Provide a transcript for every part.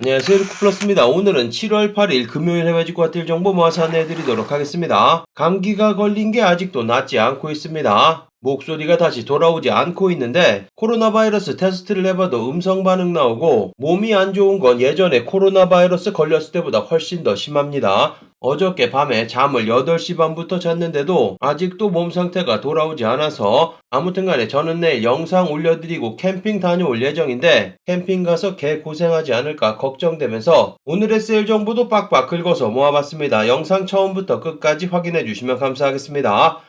안녕하세요 루크플러스입니다. 오늘은 7월 8일 금요일 해외 직구 화딜 정보 모아서 안내해드리도록 하겠습니다. 감기가 걸린 게 아직도 낫지 않고 있습니다. 목소리가 다시 돌아오지 않고 있는데 코로나 바이러스 테스트를 해봐도 음성 반응 나오고 몸이 안 좋은 건 예전에 코로나 바이러스 걸렸을 때보다 훨씬 더 심합니다. 어저께 밤에 잠을 8시 반부터 잤는데도 아직도 몸 상태가 돌아오지 않아서 아무튼 간에 저는 내일 영상 올려드리고 캠핑 다녀올 예정인데 캠핑 가서 개 고생하지 않을까 걱정되면서 오늘의 세일 정보도 빡빡 긁어서 모아봤습니다. 영상 처음부터 끝까지 확인해 주시면 감사하겠습니다.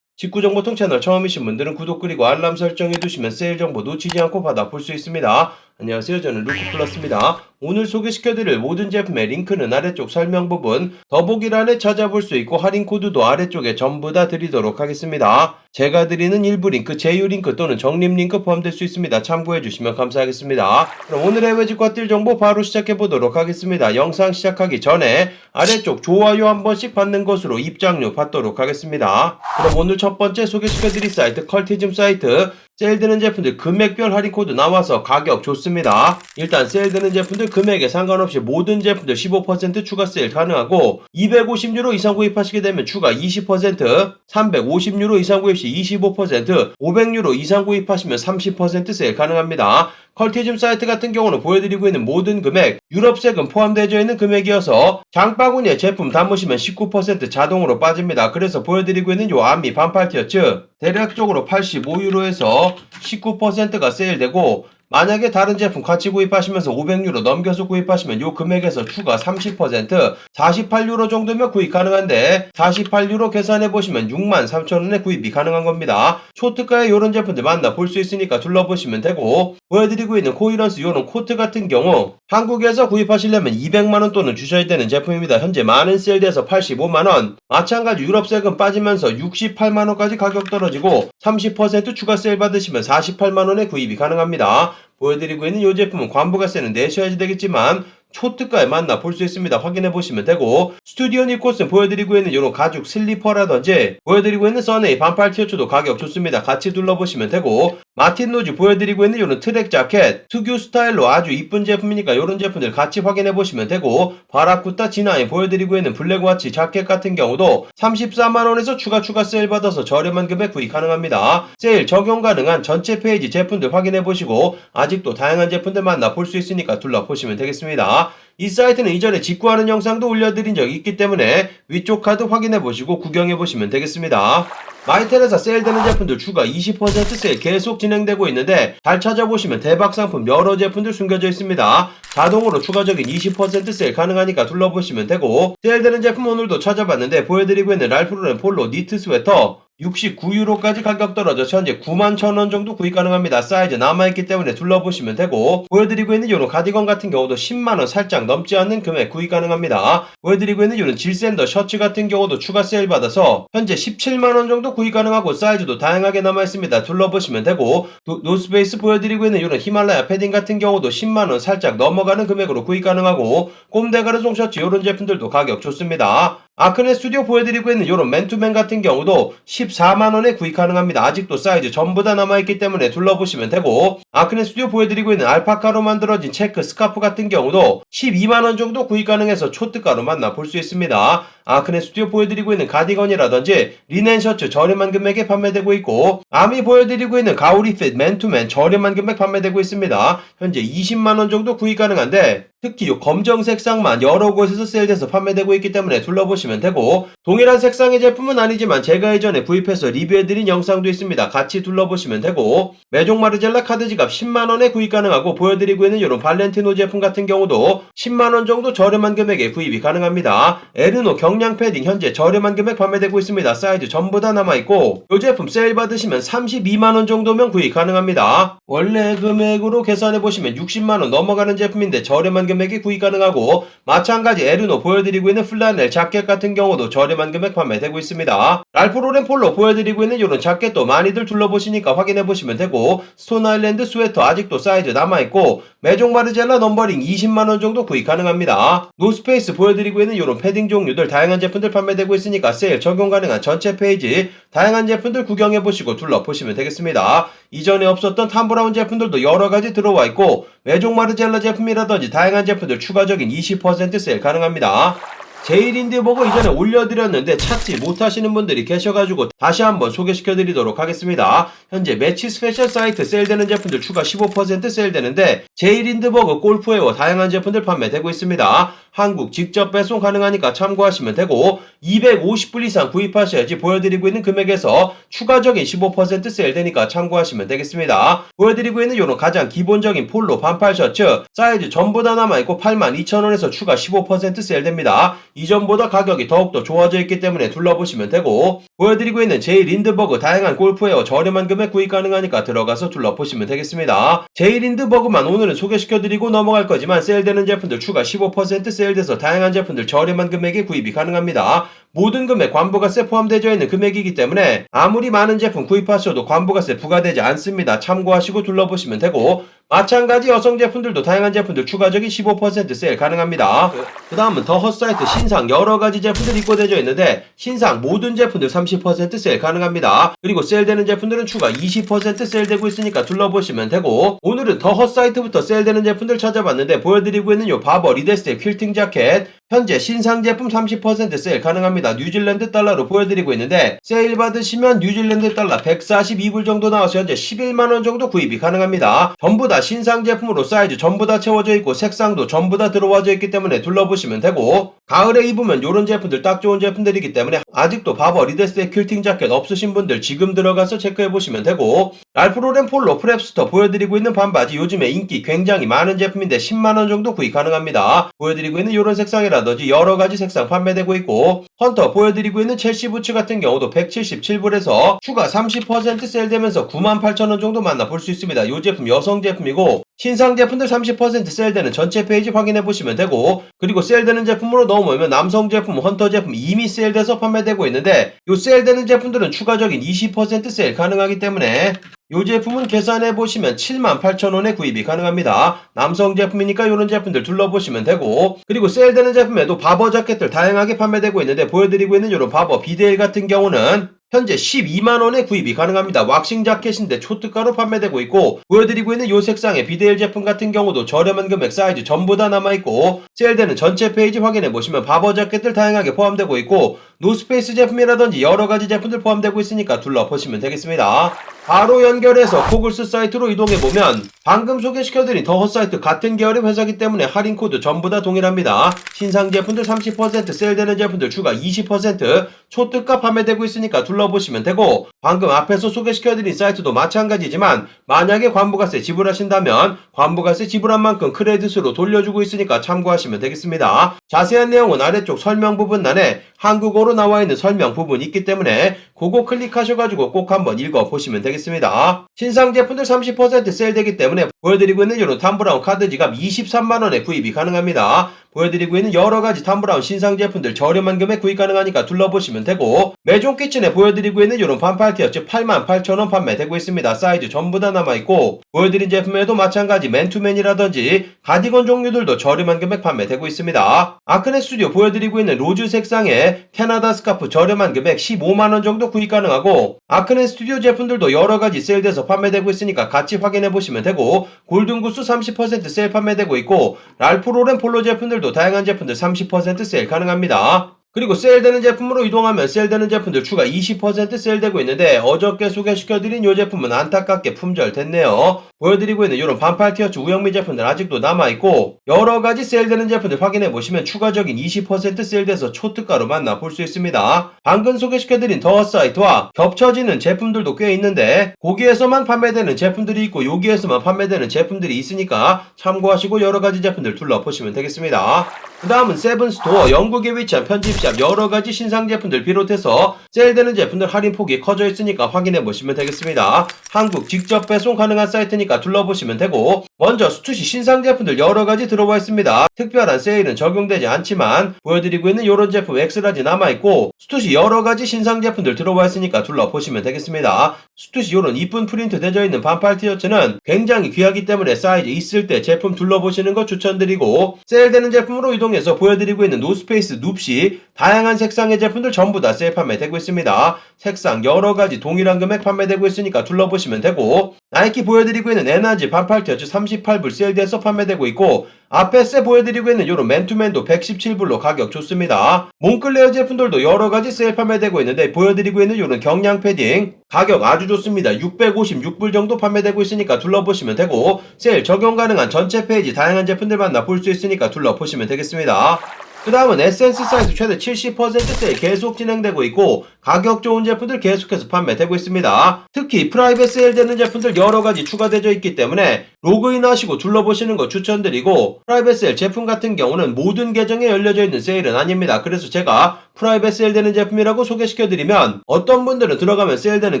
직구정보통 채널 처음이신 분들은 구독 그리고 알람 설정해 두시면 세일 정보 놓치지 않고 받아 볼 수 있습니다. 안녕하세요. 저는 루크플러스입니다. 오늘 소개시켜드릴 모든 제품의 링크는 아래쪽 설명 부분 더보기란에 찾아볼 수 있고 할인 코드도 아래쪽에 전부 다 드리도록 하겠습니다. 제가 드리는 일부 링크, 제휴 링크 또는 적립 링크 포함될 수 있습니다. 참고해 주시면 감사하겠습니다. 그럼 오늘의 외직과 뛸 정보 바로 시작해 보도록 하겠습니다. 영상 시작하기 전에 아래쪽 좋아요 한 번씩 받는 것으로 입장료 받도록 하겠습니다. 그럼 오늘 첫 번째 소개시켜드릴 사이트 컬티즘 사이트 세일되는 제품들 금액별 할인 코드 나와서 가격 좋습니다. 일단 세일되는 제품들 금액에 상관없이 모든 제품들 15% 추가 세일 가능하고 250유로 이상 구입하시게 되면 추가 20% 350유로 이상 구입 시 25% 500유로 이상 구입하시면 30% 세일 가능합니다. 컬티즘 사이트 같은 경우는 보여드리고 있는 모든 금액 유럽 세금 포함되어 있는 금액이어서 장바구니에 제품 담으시면 19% 자동으로 빠집니다. 그래서 보여드리고 있는 요 암미 반팔 티셔츠 대략적으로 85유로에서 19%가 세일되고 만약에 다른 제품 같이 구입하시면서 500유로 넘겨서 구입하시면 요 금액에서 추가 30% 48유로 정도면 구입 가능한데 48유로 계산해 보시면 6만 3천원에 구입이 가능한 겁니다. 초특가의 요런 제품들 만나 볼 수 있으니까 둘러보시면 되고 보여드리고 있는 코이런스 요런 코트 같은 경우 한국에서 구입하시려면 200만원 또는 주셔야 되는 제품입니다. 현재 많은 세일돼서 85만원 마찬가지 유럽 세금 빠지면서 68만원까지 가격 떨어지고 30% 추가 세일 받으시면 48만원에 구입이 가능합니다. 보여드리고 있는 이 제품은 관부가세는 내셔야지 되겠지만 초특가에 만나 볼 수 있습니다. 확인해 보시면 되고 스튜디오 니코스는 보여드리고 있는 이런 가죽 슬리퍼라든지 보여드리고 있는 써네이 반팔 티셔츠도 가격 좋습니다. 같이 둘러보시면 되고 마틴 노즈 보여드리고 있는 이런 트랙 자켓 특유 스타일로 아주 이쁜 제품이니까 이런 제품들 같이 확인해 보시면 되고 바라쿠타 진화에 보여드리고 있는 블랙와치 자켓 같은 경우도 34만원에서 추가 추가 세일 받아서 저렴한 금액 구입 가능합니다. 세일 적용 가능한 전체 페이지 제품들 확인해 보시고 아직도 다양한 제품들 만나 볼 수 있으니까 둘러보시면 되겠습니다. 이 사이트는 이전에 직구하는 영상도 올려드린 적이 있기 때문에 위쪽 카드 확인해 보시고 구경해 보시면 되겠습니다. 마이텔에서 세일되는 제품들 추가 20% 세일 계속 진행되고 있는데 잘 찾아보시면 대박 상품 여러 제품들 숨겨져 있습니다. 자동으로 추가적인 20% 세일 가능하니까 둘러보시면 되고 세일되는 제품 오늘도 찾아봤는데 보여드리고 있는 랄프로렌 폴로 니트 스웨터 69유로까지 가격 떨어져서 현재 9만 천원 정도 구입 가능합니다. 사이즈 남아있기 때문에 둘러보시면 되고 보여드리고 있는 요런 가디건 같은 경우도 10만원 살짝 넘지 않는 금액 구입 가능합니다. 보여드리고 있는 요런 질샌더 셔츠 같은 경우도 추가 세일 받아서 현재 17만원 정도 구입 가능하고 사이즈도 다양하게 남아있습니다. 둘러보시면 되고 노, 노스페이스 보여드리고 있는 요런 히말라야 패딩 같은 경우도 10만원 살짝 넘어가는 금액으로 구입 가능하고 꼼데가르송 셔츠 요런 제품들도 가격 좋습니다. 아크네 스튜디오 보여드리고 있는 요런 맨투맨 같은 경우도 14만원에 구입 가능합니다. 아직도 사이즈 전부 다 남아있기 때문에 둘러보시면 되고 아크네 스튜디오 보여드리고 있는 알파카로 만들어진 체크 스카프 같은 경우도 12만원 정도 구입 가능해서 초특가로 만나볼 수 있습니다. 아크네 스튜디오 보여드리고 있는 가디건이라든지 리넨 셔츠 저렴한 금액에 판매되고 있고 아미 보여드리고 있는 가오리 핏 맨투맨 저렴한 금액 판매되고 있습니다. 현재 20만원 정도 구입 가능한데 특히 이 검정 색상만 여러 곳에서 세일돼서 판매되고 있기 때문에 둘러보시면 되고 동일한 색상의 제품은 아니지만 제가 예전에 구입해서 리뷰해드린 영상도 있습니다. 같이 둘러보시면 되고 메종 마르젤라 카드 지갑 10만원에 구입 가능하고 보여드리고 있는 이런 발렌티노 제품 같은 경우도 10만원 정도 저렴한 금액에 구입이 가능합니다. 에르노 경량 패딩 현재 저렴한 금액 판매되고 있습니다. 사이즈 전부 다 남아있고 이 제품 세일 받으시면 32만원 정도면 구입 가능합니다. 원래 금액으로 계산해보시면 60만원 넘어가는 제품인데 저렴한 금액이 구입 가능하고 마찬가지 에르노 보여드리고 있는 플라넬 자켓 같은 경우도 저렴한 금액 판매되고 있습니다. 랄프로렌 폴로 보여드리고 있는 이런 자켓도 많이들 둘러보시니까 확인해보시면 되고 스톤 아일랜드 스웨터 아직도 사이즈 남아있고 메종 마르젤라 넘버링 20만원 정도 구입 가능합니다. 노스페이스 보여드리고 있는 이런 패딩 종류들 다양한 제품들 판매되고 있으니까 세일 적용 가능한 전체 페이지 다양한 제품들 구경해보시고 둘러보시면 되겠습니다. 이전에 없었던 탐브라운 제품들도 여러가지 들어와 있고 메종 마르젤라 제품이라든지 다양한 제품들 추가적인 20% 세일 가능합니다. 제일인디버거 이전에 올려드렸는데 찾지 못하시는 분들이 계셔가지고 다시 한번 소개시켜드리도록 하겠습니다. 현재 매치 스페셜 사이트 세일되는 제품들 추가 15% 세일되는데 제일인드버거 골프웨어 다양한 제품들 판매되고 있습니다. 한국 직접 배송 가능하니까 참고하시면 되고 250불 이상 구입하셔야지 보여드리고 있는 금액에서 추가적인 15% 세일되니까 참고하시면 되겠습니다. 보여드리고 있는 요런 가장 기본적인 폴로 반팔 셔츠 사이즈 전부 다 남아있고 82,000원에서 추가 15% 세일됩니다. 이전보다 가격이 더욱더 좋아져 있기 때문에 둘러보시면 되고 보여드리고 있는 제일 린드버그 다양한 골프웨어 저렴한 금액 구입 가능하니까 들어가서 둘러보시면 되겠습니다. 제일 린드버그만 오늘은 소개시켜드리고 넘어갈 거지만 세일되는 제품들 추가 15% 세일돼서 다양한 제품들 저렴한 금액에 구입이 가능합니다. 모든 금액 관부가세 포함되어 있는 금액이기 때문에 아무리 많은 제품 구입하셔도 관부가세 부과되지 않습니다. 참고하시고 둘러보시면 되고 마찬가지 여성 제품들도 다양한 제품들 추가적인 15% 세일 가능합니다. 그 다음은 더 헛사이트 신상 여러가지 제품들 입고되어 있는데 신상 모든 제품들 30% 세일 가능합니다. 그리고 세일되는 제품들은 추가 20% 세일되고 있으니까 둘러보시면 되고 오늘은 더 헛사이트부터 세일되는 제품들 찾아봤는데 보여드리고 있는 요 바버 리데스의 퀼팅 자켓 현재 신상 제품 30% 세일 가능합니다. 뉴질랜드 달러로 보여드리고 있는데 세일 받으시면 뉴질랜드 달러 142불 정도 나와서 현재 11만원 정도 구입이 가능합니다. 전부 다 신상 제품으로 사이즈 전부 다 채워져 있고 색상도 전부 다 들어와져 있기 때문에 둘러보시면 되고 가을에 입으면 요런 제품들 딱 좋은 제품들이기 때문에 아직도 바버 리데스의 퀼팅 자켓 없으신 분들 지금 들어가서 체크해 보시면 되고 랄프로렌 폴로 프랩스터 보여드리고 있는 반바지 요즘에 인기 굉장히 많은 제품인데 10만원 정도 구입 가능합니다. 보여드리고 있는 요런 색상이라든지 여러가지 색상 판매되고 있고 헌터 보여드리고 있는 첼시 부츠 같은 경우도 177불에서 추가 30% 세일되면서 98,000원 정도 만나볼 수 있습니다. 이 제품 여성 제품이고 신상 제품들 30% 세일되는 전체 페이지 확인해 보시면 되고 그리고 세일되는 제품으로 넘어오면 남성 제품, 헌터 제품 이미 세일돼서 판매되고 있는데 이 세일되는 제품들은 추가적인 20% 세일 가능하기 때문에 이 제품은 계산해 보시면 78,000원에 구입이 가능합니다. 남성 제품이니까 이런 제품들 둘러보시면 되고 그리고 세일되는 제품에도 바버 자켓들 다양하게 판매되고 있는데 보여드리고 있는 이런 바버 비데일 같은 경우는 현재 12만원에 구입이 가능합니다. 왁싱 자켓인데 초특가로 판매되고 있고 보여드리고 있는 요 색상의 비데일 제품 같은 경우도 저렴한 금액 사이즈 전부 다 남아있고 세일되는 전체 페이지 확인해보시면 바버 자켓들 다양하게 포함되고 있고 노스페이스 제품이라든지 여러가지 제품들 포함되고 있으니까 둘러보시면 되겠습니다. 바로 연결해서 코글스 사이트로 이동해보면 방금 소개시켜드린 더 헛사이트 같은 계열의 회사기 때문에 할인 코드 전부 다 동일합니다. 신상 제품들 30% 세일되는 제품들 추가 20% 초특가 판매되고 있으니까 둘러보시면 되고 방금 앞에서 소개시켜드린 사이트도 마찬가지지만 만약에 관부가세 지불하신다면 관부가세 지불한 만큼 크레딧으로 돌려주고 있으니까 참고하시면 되겠습니다. 자세한 내용은 아래쪽 설명 부분란에 한국어로 나와 있는 설명 부분이 있기 때문에 그거 클릭하셔가지고 꼭 한번 읽어보시면 되겠습니다. 신상 제품들 30% 세일되기 때문에 보여드리고 있는 이런 탐브라운 카드 지갑 23만원에 구입이 가능합니다. 보여드리고 있는 여러가지 탐브라운 신상 제품들 저렴한 금액 구입 가능하니까 둘러보시면 되고 매종 키친에 보여드리고 있는 이런 반팔 티셔츠 88,000원 판매되고 있습니다. 사이즈 전부 다 남아있고 보여드린 제품에도 마찬가지 맨투맨이라든지 가디건 종류들도 저렴한 금액 판매되고 있습니다. 아크네 스튜디오 보여드리고 있는 로즈 색상의 캐나다 스카프 저렴한 금액 15만원 정도 구입 가능하고 아크네 스튜디오 제품들도 여러가지 세일돼서 판매되고 있으니까 같이 확인해보시면 되고 골든구스 30% 세일 판매되고 있고 랄프로렌 폴로 제품들도 다양한 제품들 30% 세일 가능합니다. 그리고 세일되는 제품으로 이동하면 세일되는 제품들 추가 20% 세일되고 있는데 어저께 소개시켜드린 이 제품은 안타깝게 품절됐네요. 보여드리고 있는 이런 반팔 티셔츠 우영미 제품들 아직도 남아있고 여러가지 세일되는 제품들 확인해보시면 추가적인 20% 세일돼서 초특가로 만나볼 수 있습니다. 방금 소개시켜드린 더 사이트와 겹쳐지는 제품들도 꽤 있는데 거기에서만 판매되는 제품들이 있고 여기에서만 판매되는 제품들이 있으니까 참고하시고 여러가지 제품들 둘러보시면 되겠습니다. 그 다음은 세븐스토어 영국에 위치한 편집샵 여러가지 신상 제품들 비롯해서 세일되는 제품들 할인폭이 커져 있으니까 확인해 보시면 되겠습니다. 한국 직접 배송 가능한 사이트니까 둘러보시면 되고 먼저 스투시 신상 제품들 여러 가지 들어와 있습니다. 특별한 세일은 적용되지 않지만 보여드리고 있는 이런 제품 엑스라지 남아있고 스투시 여러 가지 신상 제품들 들어와 있으니까 둘러보시면 되겠습니다. 스투시 이런 이쁜 프린트 되어 있는 반팔 티셔츠는 굉장히 귀하기 때문에 사이즈 있을 때 제품 둘러보시는 거 추천드리고 세일되는 제품으로 이동 해서 보여드리고 있는 노스페이스 눕시 다양한 색상의 제품들 전부 다 세일 판매되고 있습니다. 색상 여러 가지 동일한 금액 판매되고 있으니까 둘러보시면 되고 나이키 보여드리고 있는 에너지 반팔 티셔츠 38불 세일돼서 판매되고 있고 앞에서 보여드리고 있는 요런 맨투맨도 117불로 가격 좋습니다. 몽클레어 제품들도 여러 가지 세일 판매되고 있는데 보여드리고 있는 요런 경량 패딩 가격 아주 좋습니다. 656불 정도 판매되고 있으니까 둘러보시면 되고 세일 적용 가능한 전체 페이지 다양한 제품들 만나 볼 수 있으니까 둘러보시면 되겠습니다. 그 다음은 에센스 사이트 최대 70% 세일 계속 진행되고 있고 가격 좋은 제품들 계속해서 판매되고 있습니다. 특히 프라이빗 세일 되는 제품들 여러 가지 추가되어 있기 때문에 로그인 하시고 둘러보시는 거 추천드리고 프라이빗 세일 제품 같은 경우는 모든 계정에 열려져 있는 세일은 아닙니다. 그래서 제가 프라이빗 세일 되는 제품이라고 소개시켜드리면 어떤 분들은 들어가면 세일되는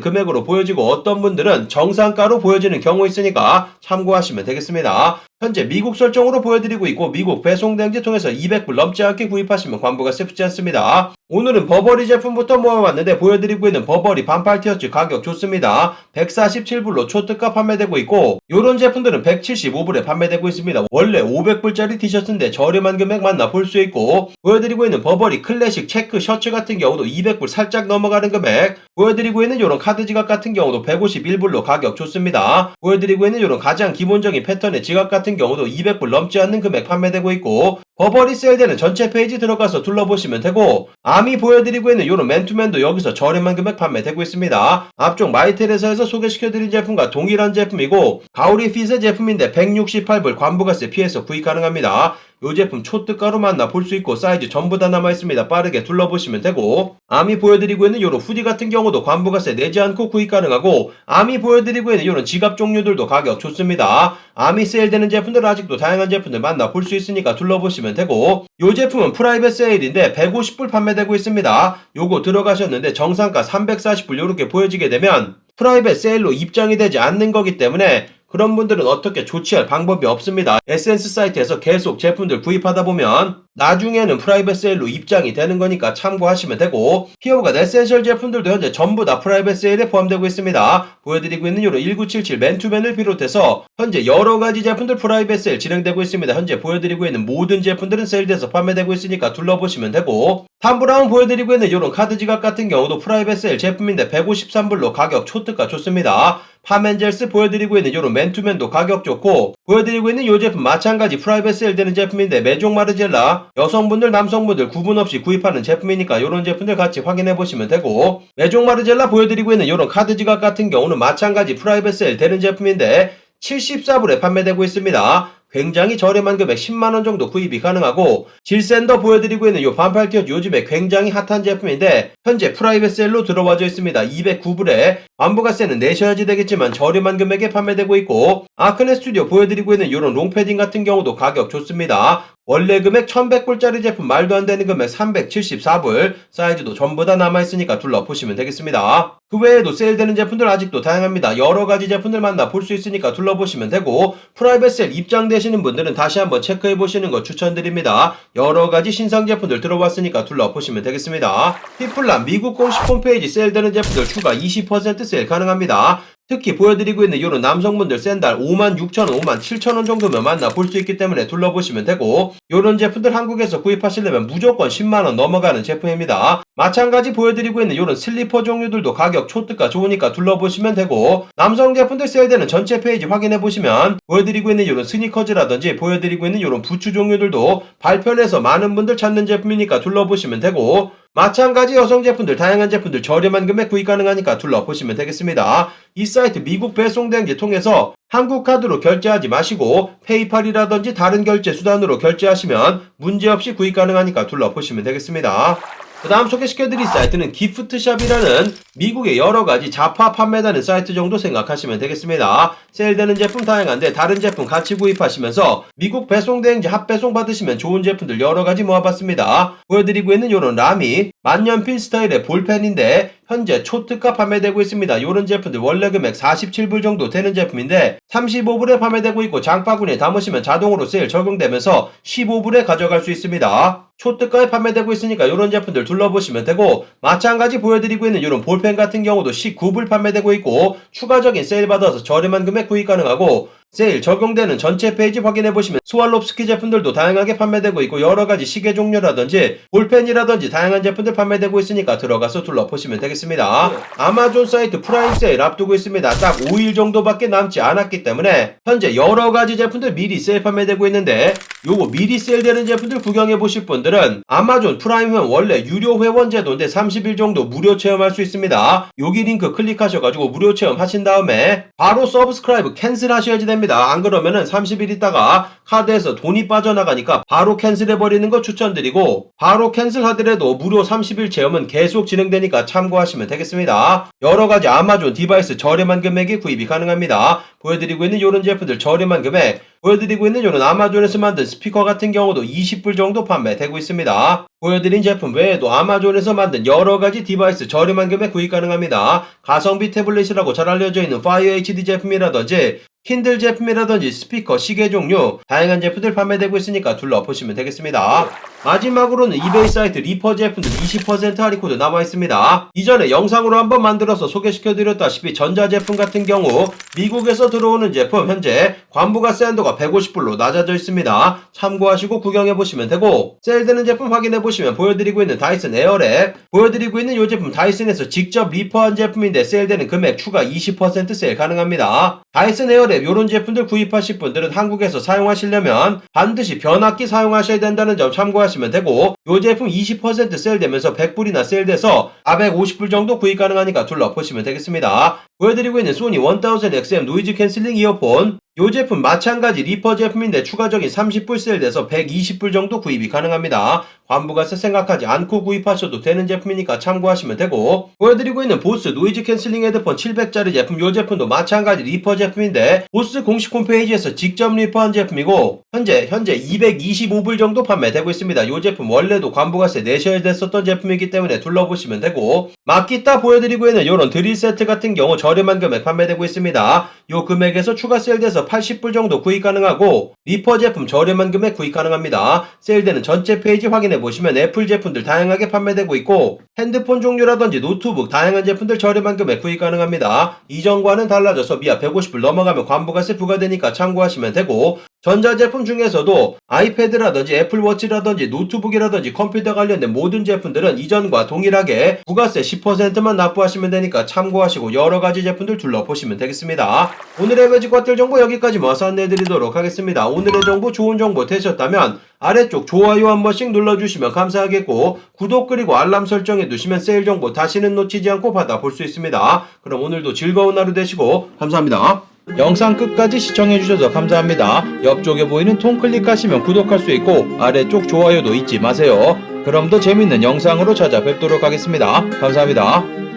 금액으로 보여지고 어떤 분들은 정상가로 보여지는 경우 있으니까 참고하시면 되겠습니다. 현재 미국 설정으로 보여드리고 있고 미국 배송 대행지 통해서 200불 넘지 않게 구입하시면 관부가 세프지 않습니다. 오늘은 버버리 제품부터 모아왔는데 보여드리고 있는 버버리 반팔 티셔츠 가격 좋습니다. 147불로 초특가 판매되고 있고 이런 제품들은 175불에 판매되고 있습니다. 원래 500불짜리 티셔츠인데 저렴한 금액 만나 볼 수 있고 보여드리고 있는 버버리 클래식 체크 셔츠 같은 경우도 200불 살짝 넘어가는 금액 보여드리고 있는 이런 카드 지갑 같은 경우도 151불로 가격 좋습니다. 보여드리고 있는 이런 가장 기본적인 패턴의 지갑 같은 경우도 200불 넘지 않는 금액 판매되고 있고 버버리 세일되는 전체 페이지 들어가서 둘러보시면 되고 암이 보여드리고 있는 이런 맨투맨도 여기서 저렴한 금액 판매되고 있습니다. 앞쪽 마이텔에서 소개시켜드린 제품과 동일한 제품이고 가오리 핏의 제품인데 168불 관부가세 피해서 구입 가능합니다. 이 제품 초특가로 만나 볼 수 있고 사이즈 전부 다 남아있습니다. 빠르게 둘러보시면 되고 암이 보여드리고 있는 이런 후디 같은 경우도 관부가세 내지 않고 구입 가능하고 암이 보여드리고 있는 이런 지갑 종류들도 가격 좋습니다. 암이 세일되는 제품들 아직도 다양한 제품들 만나 볼 수 있으니까 둘러보시면 되고 이 제품은 프라이빗 세일인데 150불 판매되고 있습니다. 요거 들어가셨는데 정상가 340불 이렇게 보여지게 되면 프라이빗 세일로 입장이 되지 않는 거기 때문에 그런 분들은 어떻게 조치할 방법이 없습니다. 에센스 사이트에서 계속 제품들 구입하다 보면 나중에는 프라이빗 세일로 입장이 되는 거니까 참고하시면 되고 히어가 에센셜 제품들도 현재 전부 다 프라이빗 세일에 포함되고 있습니다. 보여드리고 있는 요로 1977 맨투맨을 비롯해서 현재 여러 가지 제품들 프라이빗 세일 진행되고 있습니다. 현재 보여드리고 있는 모든 제품들은 세일돼서 판매되고 있으니까 둘러보시면 되고 탐브라운 보여드리고 있는 이런 카드 지갑 같은 경우도 프라이빗 세일 제품인데 153불로 가격 초특가 좋습니다. 파멘젤스 보여드리고 있는 이런 맨투맨도 가격 좋고 보여드리고 있는 이 제품 마찬가지 프라이빗 세일 되는 제품인데 메종 마르젤라 여성분들 남성분들 구분 없이 구입하는 제품이니까 이런 제품들 같이 확인해 보시면 되고 메종 마르젤라 보여드리고 있는 이런 카드 지갑 같은 경우는 마찬가지 프라이빗 세일 되는 제품인데 74불에 판매되고 있습니다. 굉장히 저렴한 금액 10만원 정도 구입이 가능하고 질샌더 보여드리고 있는 이 반팔 티셔츠 요즘에 굉장히 핫한 제품인데 현재 프라이빗 셀로 들어와져 있습니다. 209불에 완부가세는 내셔야지 되겠지만 저렴한 금액에 판매되고 있고 아크네 스튜디오 보여드리고 있는 이런 롱패딩 같은 경우도 가격 좋습니다. 원래 금액 1100불짜리 제품 말도 안 되는 금액 374불 사이즈도 전부 다 남아있으니까 둘러보시면 되겠습니다. 그 외에도 세일되는 제품들 아직도 다양합니다. 여러 가지 제품들 만나 볼 수 있으니까 둘러보시면 되고 프라이빗 셀 입장되시는 분들은 다시 한번 체크해 보시는 거 추천드립니다. 여러 가지 신상 제품들 들어왔으니까 둘러보시면 되겠습니다. 피플란 미국 공식 홈페이지 세일되는 제품들 추가 20% 세일 가능합니다. 특히 보여드리고 있는 이런 남성분들 샌달 56,000원, 57,000원 정도면 만나 볼 수 있기 때문에 둘러보시면 되고 이런 제품들 한국에서 구입하시려면 무조건 10만원 넘어가는 제품입니다. 마찬가지 보여드리고 있는 이런 슬리퍼 종류들도 가격 초특가 좋으니까 둘러보시면 되고 남성 제품들 세일되는 전체 페이지 확인해 보시면 보여드리고 있는 이런 스니커즈라든지 보여드리고 있는 이런 부츠 종류들도 발편에서 많은 분들 찾는 제품이니까 둘러보시면 되고 마찬가지 여성 제품들 다양한 제품들 저렴한 금액 구입 가능하니까 둘러보시면 되겠습니다. 이 사이트 미국 배송 대행지 통해서 한국 카드로 결제하지 마시고 페이팔이라든지 다른 결제 수단으로 결제하시면 문제없이 구입 가능하니까 둘러보시면 되겠습니다. 그 다음 소개시켜드릴 사이트는 기프트샵이라는 미국의 여러가지 자파 판매되는 사이트 정도 생각하시면 되겠습니다. 세일되는 제품 다양한데 다른 제품 같이 구입하시면서 미국 배송대행지 합배송 받으시면 좋은 제품들 여러가지 모아봤습니다. 보여드리고 있는 이런 라미 만년필 스타일의 볼펜인데 현재 초특가 판매되고 있습니다. 이런 제품들 원래 금액 47불 정도 되는 제품인데 35불에 판매되고 있고 장바구니에 담으시면 자동으로 세일 적용되면서 15불에 가져갈 수 있습니다. 초특가에 판매되고 있으니까 이런 제품들 둘러보시면 되고 마찬가지 보여드리고 있는 이런 볼펜 같은 경우도 19불 판매되고 있고 추가적인 세일 받아서 저렴한 금액 구입 가능하고 세일 적용되는 전체 페이지 확인해 보시면 스왈롭스키 제품들도 다양하게 판매되고 있고 여러 가지 시계 종류라든지 볼펜이라든지 다양한 제품들 판매되고 있으니까 들어가서 둘러보시면 되겠습니다. 아마존 사이트 프라임 세일 앞두고 있습니다. 딱 5일 정도밖에 남지 않았기 때문에 현재 여러 가지 제품들 미리 세일 판매되고 있는데 요거 미리 세일되는 제품들 구경해 보실 분들은 아마존 프라임 회원 원래 유료 회원 제도인데 30일 정도 무료 체험할 수 있습니다. 여기 링크 클릭하셔가지고 무료 체험 하신 다음에 바로 서브스크라이브 캔슬 하셔야지 됩니다. 안 그러면은 30일 있다가 카드에서 돈이 빠져나가니까 바로 캔슬해 버리는 거 추천드리고 바로 캔슬 하더라도 무료 30일 체험은 계속 진행되니까 참고하시면 되겠습니다. 여러 가지 아마존 디바이스 저렴한 금액에 구입이 가능합니다. 보여드리고 있는 이런 제품들 저렴한 금액 보여드리고 있는 이런 아마존에서 만든 스피커 같은 경우도 20불 정도 판매되고 있습니다. 보여드린 제품 외에도 아마존에서 만든 여러 가지 디바이스 저렴한 금액 구입 가능합니다. 가성비 태블릿이라고 잘 알려져 있는 파이어 HD 제품이라든지 킨들 제품이라든지 스피커, 시계 종류 다양한 제품들 판매되고 있으니까 둘러보시면 되겠습니다. 마지막으로는 이베이 사이트 리퍼 제품들 20% 할인 코드 남아 있습니다. 이전에 영상으로 한번 만들어서 소개시켜드렸다시피 전자제품 같은 경우 미국에서 들어오는 제품 현재 관부가세 한도가 150불로 낮아져 있습니다. 참고하시고 구경해보시면 되고 세일되는 제품 확인해보시면 보여드리고 있는 다이슨 에어랩 보여드리고 있는 이 제품 다이슨에서 직접 리퍼한 제품인데 세일되는 금액 추가 20% 세일 가능합니다. 다이슨 에어랩 이런 제품들 구입하실 분들은 한국에서 사용하시려면 반드시 변압기 사용하셔야 된다는 점 참고하시면 되고 이 제품 20% 세일되면서 100불이나 세일돼서 450불 정도 구입 가능하니까 둘러보시면 되겠습니다. 보여드리고 있는 소니 1000XM 노이즈 캔슬링 이어폰 이 제품 마찬가지 리퍼 제품인데 추가적인 30불 세일돼서 120불 정도 구입이 가능합니다. 관부가세 생각하지 않고 구입하셔도 되는 제품이니까 참고하시면 되고 보여드리고 있는 보스 노이즈 캔슬링 헤드폰 700짜리 제품 이 제품도 마찬가지 리퍼 제품인데 보스 공식 홈페이지에서 직접 리퍼한 제품이고 현재 현재 225불 정도 판매되고 있습니다. 이 제품 원래도 관부가세 내셔야 됐었던 제품이기 때문에 둘러보시면 되고 막기따 보여드리고 있는 이런 드릴 세트 같은 경우 저렴한 금액 판매되고 있습니다. 이 금액에서 추가 세일돼서 80불 정도 구입 가능하고 리퍼 제품 저렴한 금액 구입 가능합니다. 세일되는 전체 페이지 확인해 보시면 애플 제품들 다양하게 판매되고 있고 핸드폰 종류라든지 노트북 다양한 제품들 저렴한 금액 구입 가능합니다. 이전과는 달라져서 미아 150불 넘어가면 관부가세 부과되니까 참고하시면 되고 전자제품 중에서도 아이패드라든지 애플워치라든지 노트북이라든지 컴퓨터 관련된 모든 제품들은 이전과 동일하게 부가세 10%만 납부하시면 되니까 참고하시고 여러가지 제품들 둘러보시면 되겠습니다. 오늘의 외직과들 정보 여기까지 모아서 안내해드리도록 하겠습니다. 오늘의 정보 좋은 정보 되셨다면 아래쪽 좋아요 한 번씩 눌러주시면 감사하겠고 구독 그리고 알람 설정해 두시면 세일 정보 다시는 놓치지 않고 받아볼 수 있습니다. 그럼 오늘도 즐거운 하루 되시고 감사합니다. 영상 끝까지 시청해주셔서 감사합니다. 옆쪽에 보이는 통 클릭하시면 구독할 수 있고 아래쪽 좋아요도 잊지 마세요. 그럼 더 재밌는 영상으로 찾아뵙도록 하겠습니다. 감사합니다.